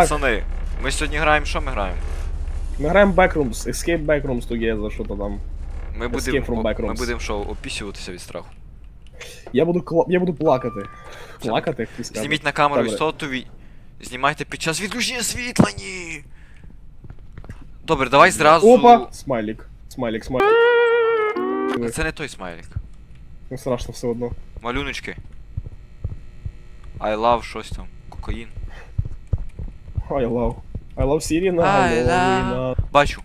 Пацани, ми сьогодні граємо, що ми граємо? Ми граємо Backrooms, Escape Backrooms together, що то там. Ми Escape from будемо Backrooms. ми будемо що, опісюватися від страху. Я буду кла... я буду плакати. Плакати, ти сказав. Зніміть на камеру Добре. істоту, ві- знімайте під час відключення світла, ні! Добре, давай зразу. Опа! Смайлік. Смайлік, смайлік. Це не той смайлик. Не страшно все одно. Малюночки. I love щось там. Кокаїн. I love. I love Сіріна, I I love Бачу.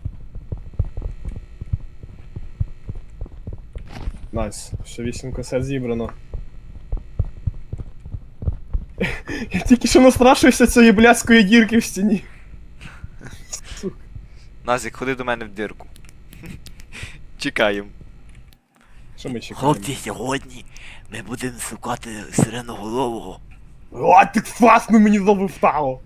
Найс. Ще 8 касет зібрано. Я тільки що настрашився цієї блядської дірки в стіні. Назік, ходи до мене в дирку. Чекаємо. Що ми чекаємо? Хлопці, сьогодні ми будемо шукати сиреноголового. О, ти фасно мені завифтало!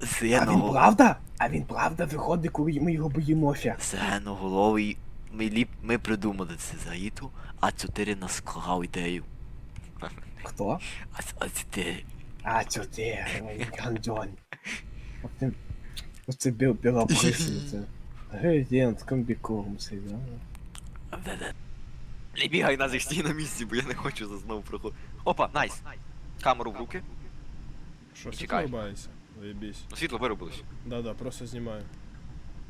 А він правда? А він правда виходить, коли ми його боїмося. Сиреноголовий. Ми, ліп... ми придумали це заїту, а чотири нас склав ідею. Хто? А, ц- а чотири. А, це ти, ой, гандон. Оце, оце біл, біла присниця. Гейдент, комбіком, да? Не бігай Назік, стій на місці, бо я не хочу за знову проходити. Опа, найс. Камеру в руки. Що, Чекай. Ну, світло виробилось. Да-да, просто знімаю.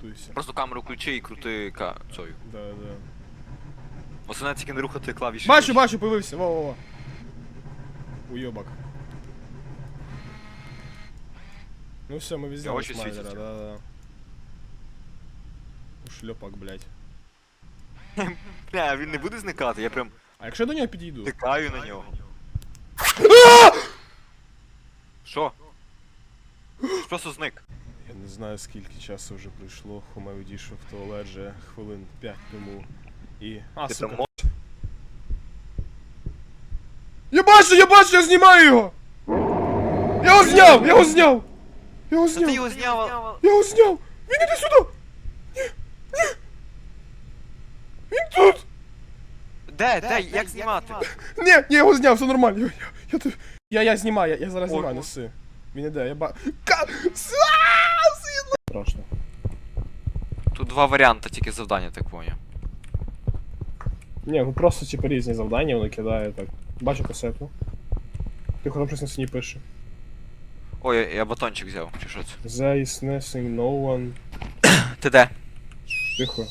Туйся. Просто камеру включи і крути ка... цою. Да, да. Основне тільки не рухати клавіші. Бачу, бачу, появився, во-во-во. Уйобак. Ну все, ми везде очі смайлера, світяться. да-да. Ушльопак, блядь. Бля, він не буде зникати, я прям А якщо я до нього підійду? тикаю на нього. Що? Просто зник. Я не знаю скільки часу вже пройшло, Хома відійшов в туалет вже хвилин 5 тому. І. А, Ти сука. там Я бачу, я бачу, я знімаю його! Я його зняв! Я його зняв! Я його Та ти зняв! його зняв. Я його зняв! Він іде сюди! Ні! Ні! Він тут! Де, де, як знімати? Ні, ні, я його зняв, все нормально. Я, я, я, я, я знімаю, я, я зараз Ой, знімаю, ой. неси. Він іде, я ба... Ка... С- Страшно. Тут два варіанти, тільки завдання, так поняв. Ні, ну просто типу різні завдання вони кидає так. Бачу касету. Тихо, там щось на стіні пише. Ой, я, я батончик взяв, чи що це? There is nothing, no one. Ти де? Тихо.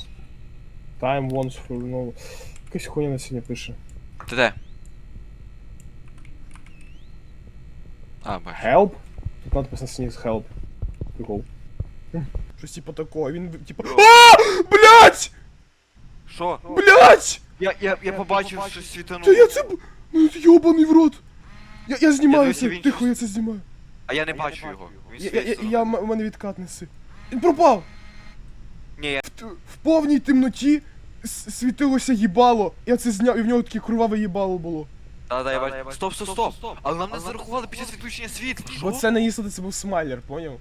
Time once for no. Якась хуйня на стіні пише. Ти де? А, бачу. Help? Тут надпис на стіні help. Прикол. Щось типу такого, він типу. А! Блять! Що? Блять! Я, я, я побачив, що світануло. Та я це. б- Ну йобаний в рот! Я, я знімаю дивлюся, це, він тихо, я це знімаю. А я не бачу його. Він Я, я, я, я, м- у мене відкат неси. Він пропав! Ні, я... В, т- в повній темноті с- світилося їбало. Я це зняв, і в нього таке кроваве їбало було. Да, да, я бачу. Стоп, стоп, стоп. Але нам не зарахували під час відключення світла. Бо Що? це не їсти, це був смайлер, поняв?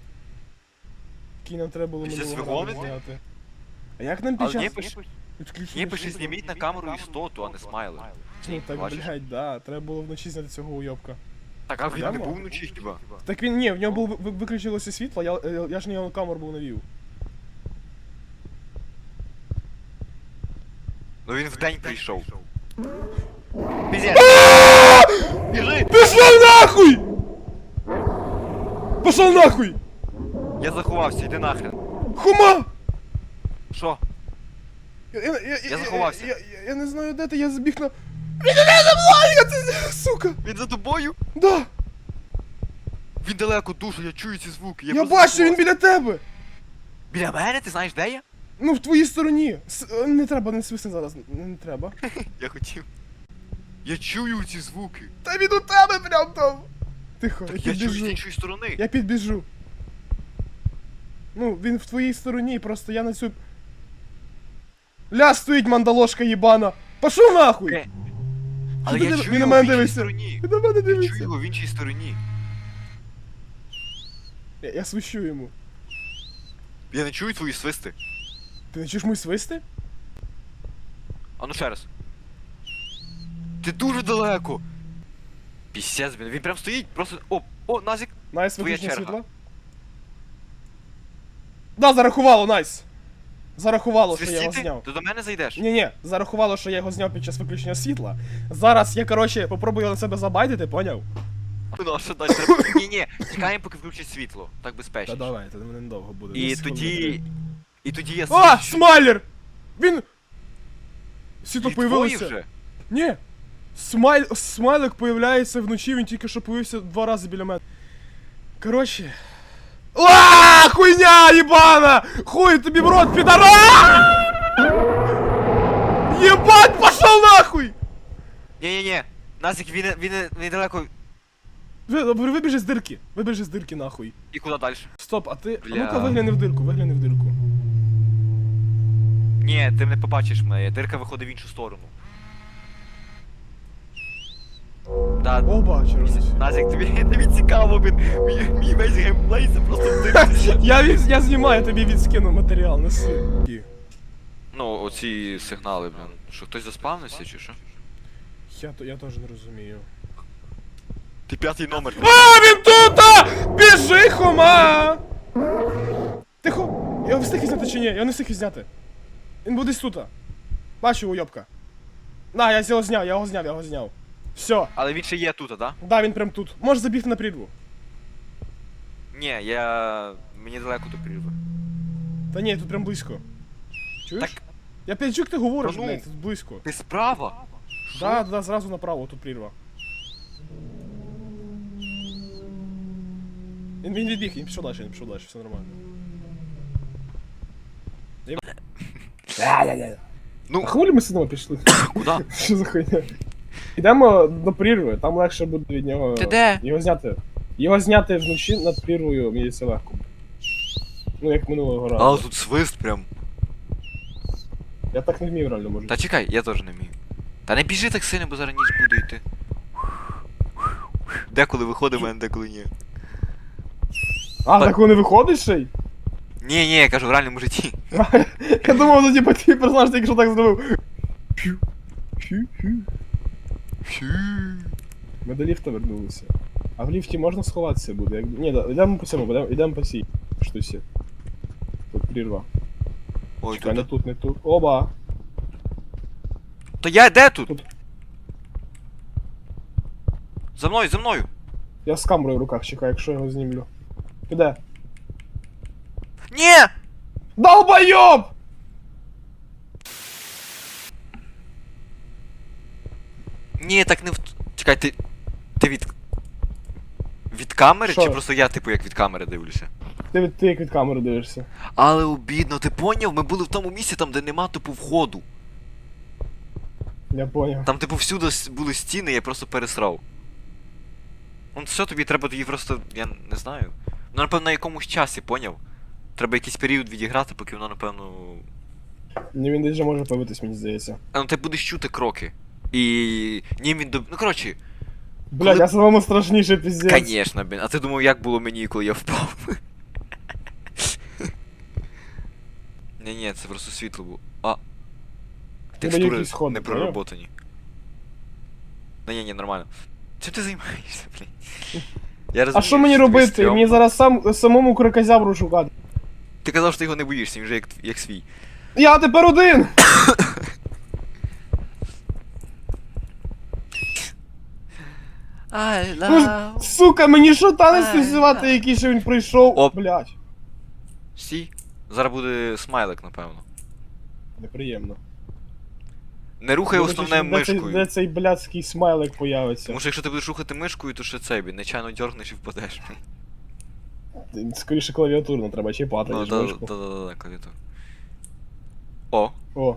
Який нам треба було минулого разу зняти. А як нам під Але ні, час відключення? ні, пише, світла? зніміть на камеру істоту, а не смайлер. Ну так, Бачиш? блядь, да, треба було вночі зняти цього уйобка. Так, а він не Прямо? був вночі хіба? Так він, ні, в нього було ви- виключилося світло, я, я, я ж на нього камеру був навів. Ну він вдень прийшов. Піздець. Біжи! Пішов нахуй! Пішов нахуй! Я заховався, йди нахрен. Хума! Що? Я, я, я, Я заховався. Я, я, я не знаю, де ти, я збіг на... Він іде за мною, я це... Сука! Він за тобою? Да! Він далеко дуже, я чую ці звуки. Я, просто бачу, він заховався. біля тебе! Біля мене, ти знаєш де я? Ну, в твоїй стороні. С, е, не треба, не свисти зараз, не, не треба. Я хотів. Я чую ці звуки. Та він у тебе прям там! Тихо, я Так я чую з іншої сторони. Я підбіжу. Ну, він в твоїй стороні, просто я на цю. Ля стоїть мандалошка їбана! Пошов нахуй! Е, Але я на- чую його в мене іншій стороні. Він на мене Я чую дивиться. його в іншій стороні. Я, я свищу йому. Я не чую твої свисти. Ти не чуєш мої свисти? А ну ще раз. Ти дуже далеко. Пісець, блін. Він прям стоїть, просто. О, о, Назік. Найс Твоя виключення черга. світла. Да, зарахувало, найс. Зарахувало, що я його Свистіти? зняв. Ти до мене зайдеш? Ні, ні, зарахувало, що я його зняв під час виключення світла. Зараз я, коротше, попробую на себе забайтити, поняв? Ну, а що далі треба? Ні, ні, чекаємо, поки включить світло. Так Та безпечно. давай, це мене недовго буде. І десь тоді. І тоді я А, смайлер! Він. Світло твої появилося. вже? Ні. Смайль... Смайлик появляється вночі, він тільки що появився два рази біля мене. Коротше. А, хуйня ебана! Хуй тобі в рот, підара! Ебать, пошел нахуй! Ні-ні-ні. Назік, він, він, він далеко. Ви, вибіжи з дирки, вибіжи з дирки нахуй. І куди далі? Стоп, а ти. Бля. ну-ка вигляни в дирку, вигляни в дирку. Ні, ти не побачиш мене, дирка виходить в іншу сторону. Да, О, бачу, розумію. Назік, тобі, тобі цікаво, блін. Мій, мій весь геймплей це просто. Я, від, я знімаю тобі відскину матеріал, неси. Ну, оці сигнали, блін. Що хтось заспавнився чи що? Я, то- я теж не розумію. Ти п'ятий номер. А, він тут! а! Біжи, хома! Тихо! Я встиг зняти чи ні? Я не встиг зняти. Він буде десь тут. Бачу уйобка. На, я його зняв, я його зняв, я його зняв. Все. Але він ще є тут, а, да? Да, він прям тут. Можеш забігти на прірву. Ні, я. Мені далеко до прірви. Та ні, тут прям близько. Чуєш? Так. Я п'ять чук, ти говориш, Та ну. блядь, тут близько. Ти справа? Да, да, зразу направо, тут прірва. Він, він відбіг, він пішов далі, він пішов далі, все нормально. Ну, А хвилі ми сидимо пішли? куди? Що за хуйня? Ідемо до прірви, там легше буде від нього. Ти де? Його зняти. Його зняти вночі над прірвою мені це легко. Ну як минулого разу. А, тут свист прям. Я так не вмів реально може. Та чекай, я теж не вмію. Та не біжи так сильно, бо зараз ніч буде йти. Деколи виходить мене, деколи ні. А, так вони виходить ще й? Ні, ні, я кажу, в реальному житті. Я думав, ну типа твій персонаж тільки що так зробив. Фью, фью. Ми до ліфта вернулися. А в ліфті можна сховатися буде? Як... Ні, да, йдемо по цьому, йдемо, йдемо по цій штуці. Тут прірва. Ой, Чекай, не тут. тут, не тут. Оба! То я де тут? Тут. За мною, за мною. Я з камерою в руках чекаю, якщо я його знімлю. Піде. Ні! Долбойоб! Ні, так не в. Чекай, ти. Ти від. Від камери? Що? Чи просто я, типу, як від камери дивлюся? Ти, від- ти як від камери дивишся. Але обідно, ти поняв? Ми були в тому місці, там, де нема типу входу. Я поняв. Там, типу, всюди с- були стіни, я просто пересрав. Ну все, тобі треба тоді просто. я не знаю. Ну, напевно, на якомусь часі, поняв? Треба якийсь період відіграти, поки воно, напевно. Ні, він десь вже може появитись, мені здається. А ну ти будеш чути кроки. І. Ні, він до. Ну коротше, Блядь, Коли- я самому страшніше піздець. Конечно, блін. А ти думав, як було мені, коли я впав? Ні, ні, це просто світло було. А. Текстури не проработані. Ні, ні, ні, нормально. Чим ти займаєшся, блін? Я А розумію, що мені робити? стрьомно. Мені зараз сам самому крокозябру шукати. Ти казав, що ти його не боїшся, він вже як, як свій. Я тепер один! I Ну ж, сука, мені що танець Ай, який ще він прийшов? Оп. Блядь. Сі. Зараз буде смайлик, напевно. Неприємно. Не рухай До основне де цей- мишкою. Де цей блядський смайлик появиться? Тому що якщо ти будеш рухати мишкою, то ще цей, блін, нечайно дергнеш і впадеш. Скоріше клавіатурно треба чіпати, Ну, ніж да, да, мишку. да, да, да, клавіатура. О, О.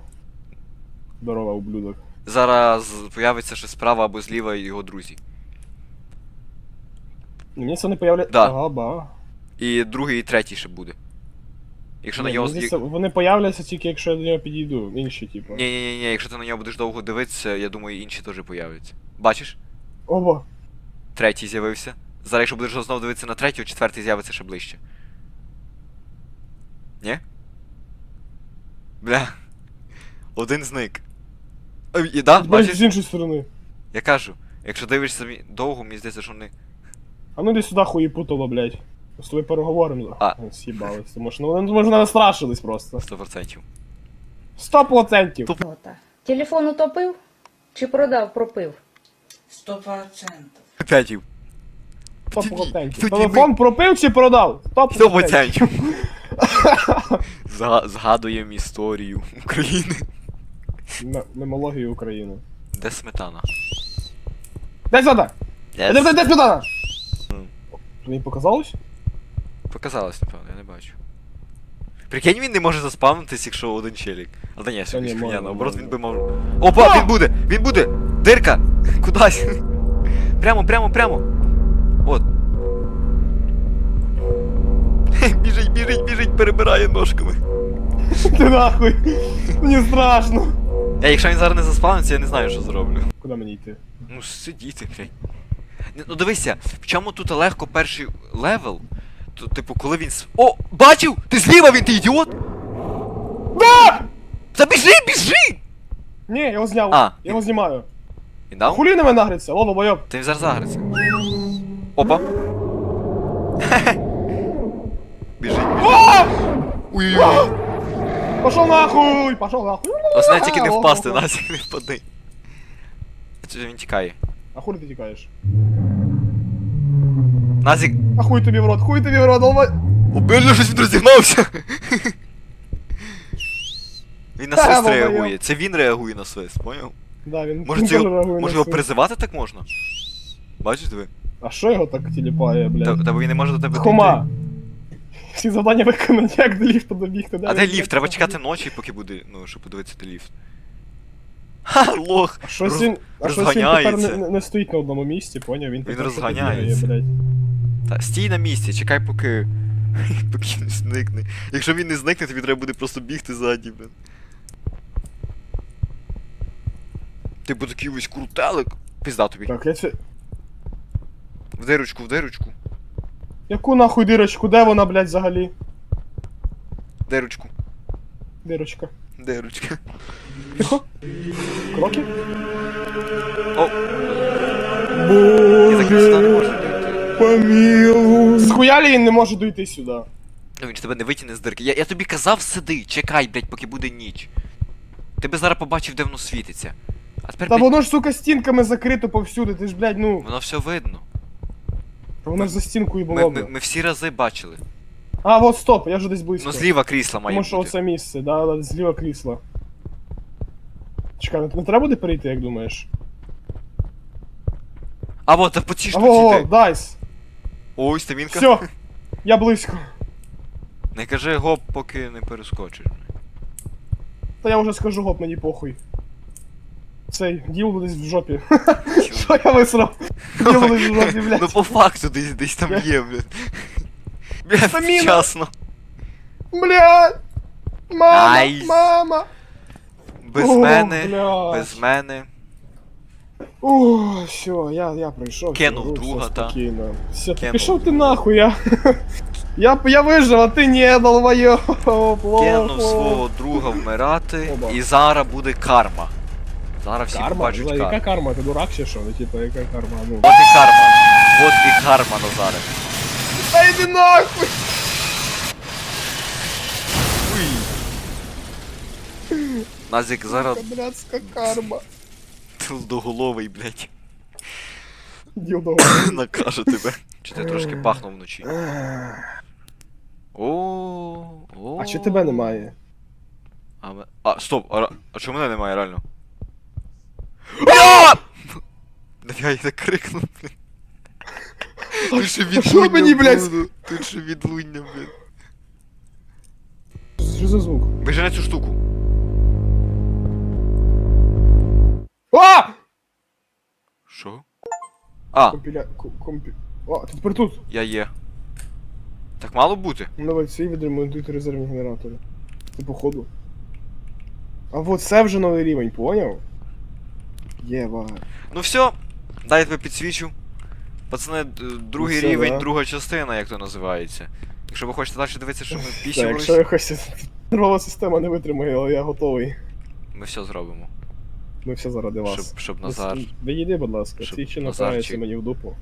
Здорово, ублюдок. зараз появиться ще справа або зліва його друзі. Мені це не появляється. Да. Ага, ба. І другий, і третій ще буде. Якщо на нього. мені здається, Вони появляться тільки якщо я до нього підійду. Інші, типу. ні, ні, ні, якщо ти на нього будеш довго дивитися, я думаю, інші теж появляться. Бачиш? Оба. Третій з'явився. Зараз, якщо будеш знову дивитися на третього, четвертий з'явиться ще ближче. Ні? Бля. Один зник. А, І, да, бачиш? з іншої сторони. Я кажу, якщо дивишся мі- довго, мені здається, що вони. А ну іди сюди хуєпутало, блядь. З тобою переговоримо. А. Ну, З'їбались. Тому що ну, вони, може, настрашились просто. 100%. Сто процентів. Ота. Телефон утопив чи продав, пропив? Сто процентов. П'ятів. Сто Тоді- процентів. тоді Телефон пропив чи продав? Сто Сто процентів. процентів. Зга- Згадуємо історію України. М- Мемологію України. Де сметана? Дай сюди! Дай, дай, дай сюди! Мені показалось? Показалось, напевно, я не бачу. Прикинь, він не може заспавнитись, якщо один челік. А та ні, сьогодні ні, хуйня, наоборот, він би мав. Опа, він буде! Він буде! Дирка! Кудась! Прямо, прямо, прямо! От. Біжить, біжить, біжить, перебирає ножками. Ти нахуй! Мені страшно! Я якщо він зараз не заспавниться, я не знаю, що зроблю. Куди мені йти? Ну, сидіти, блядь. Ні, Ну дивися, в чому тут легко перший левел? То, типу, коли він. с- О! Бачив! Ти зліва він, ти ідіот! Да! Та біжи! Ні, я його зняв. А. Я його знімаю. Він дав? Хулі на мене нагриться, лово бойоб. Ти зараз загриться. Опа. Біжить, біжить. Ой-ой-ой. Пошов нахуй! Пошов нахуй! Основне тільки не впасти, лово. Не впади. Чи він тікає? А хули ти тікаєш? Назік. А хуй тобі в рот, хуй тобі в рот, лово... Обильно щось він розігнався. Він на свист бабайо. реагує. Це він реагує на свист, поняв? Да, він Може, це теж його, реагує може на його це. призивати так можна? Бачиш ви? А що його так тіліпає, Та, блядь? та бо він не може до тебе Хома! дійти. Всі завдання виконані, як до ліфту добігти. А де ліфт? Треба чекати ночі, поки буде, ну, щоб подивитися де ліфт. Ха, лох! А щось Роз- він, а щось він тепер розганяється. не, не, не стоїть на одному місці, поняв? Він, тепер щось розганяється. бігає, блядь. Та стій на місці, чекай, поки. поки він зникне. Якщо він не зникне, тобі треба буде просто бігти ззаді, блин. Ти бо такий весь крутелик. Пізда тобі. Так, я це... В дирочку, в дирочку. Яку нахуй дирочку? Де вона, блядь, взагалі? Дирочку. Дирочка. Дирочка. Тихо. Кроки? О! Я так не можу. Помилуй. Схуялі він не може дойти сюди. Ну він ж тебе не витягне з дирки. Я, я тобі казав, сиди, чекай, блядь, поки буде ніч. Ти би зараз побачив, де воно світиться. А тепер, Та блядь, воно ж, сука, стінками закрито повсюди, ти ж, блядь, ну. воно все видно. Воно ж за стінкою Ми, було. ми, б. ми всі рази бачили. А, вот стоп, я вже десь близько. Ну зліва крісла має Тому що бути. оце місце, да, да, зліва крісла. Чекай, не, не треба буде перейти, як думаєш? А вот, та по цій штуці ти. дайс. Ой, стамінка. Все, я близько. Не кажи гоп, поки не перескочиш. Та я вже скажу, гоп, мені похуй. Цей діл десь в жопі. Що я висрав? Діл десь в жопі, Ну по факту десь, десь там є, блядь. Блядь, вчасно. Блядь! Мама! Мама! Без мене, блядь. без мене. О, все, я, я пройшов. Кинув друга, та. спокійно. Все, Кинув пішов ти нахуй, я. Я, я вижив, а ти не, долбойоб. Кинув свого друга вмирати, Оба. і зараз буде карма. Зараз всі Карма? побачать карму. Яка карма? Ти дурак чи що? Ну, типа, яка карма? Ну. От і карма. От і карма Назаре. Та йди нахуй! Назік зараз Блядська карма. Доголовий, блядь, накаже тебе. Чи ти трошки пахнув вночі? О, о. А чи тебе немає? А, а стоп, а, ра- а чому мене немає реально? А! Да я так крикнув, блін. Тут ще А що мені, блядь? Тут ще відлуння, блін. Що за звук? Біжи на цю штуку. А! Що? А, Компіля... ко- Компі... О, ти тепер тут. я є. Так мало бути? Ну давай, всі відремонтуйте резервні генератори. Ти походу. А вот це вже новий рівень, поняв? Єба. Ну все, дай я тебе підсвічу. Пацани, д- другий все, рівень, да. друга частина, як то називається. Якщо ви хочете далі дивитися, що ми Так, пісювались, якщо якось нервова система не витримає, але я готовий. ми все зробимо. Ми все заради вас. Щоб, щоб Ви- Назар. Відійди, будь ласка, Щоб ці чи Назарчик- направляться мені в дупу.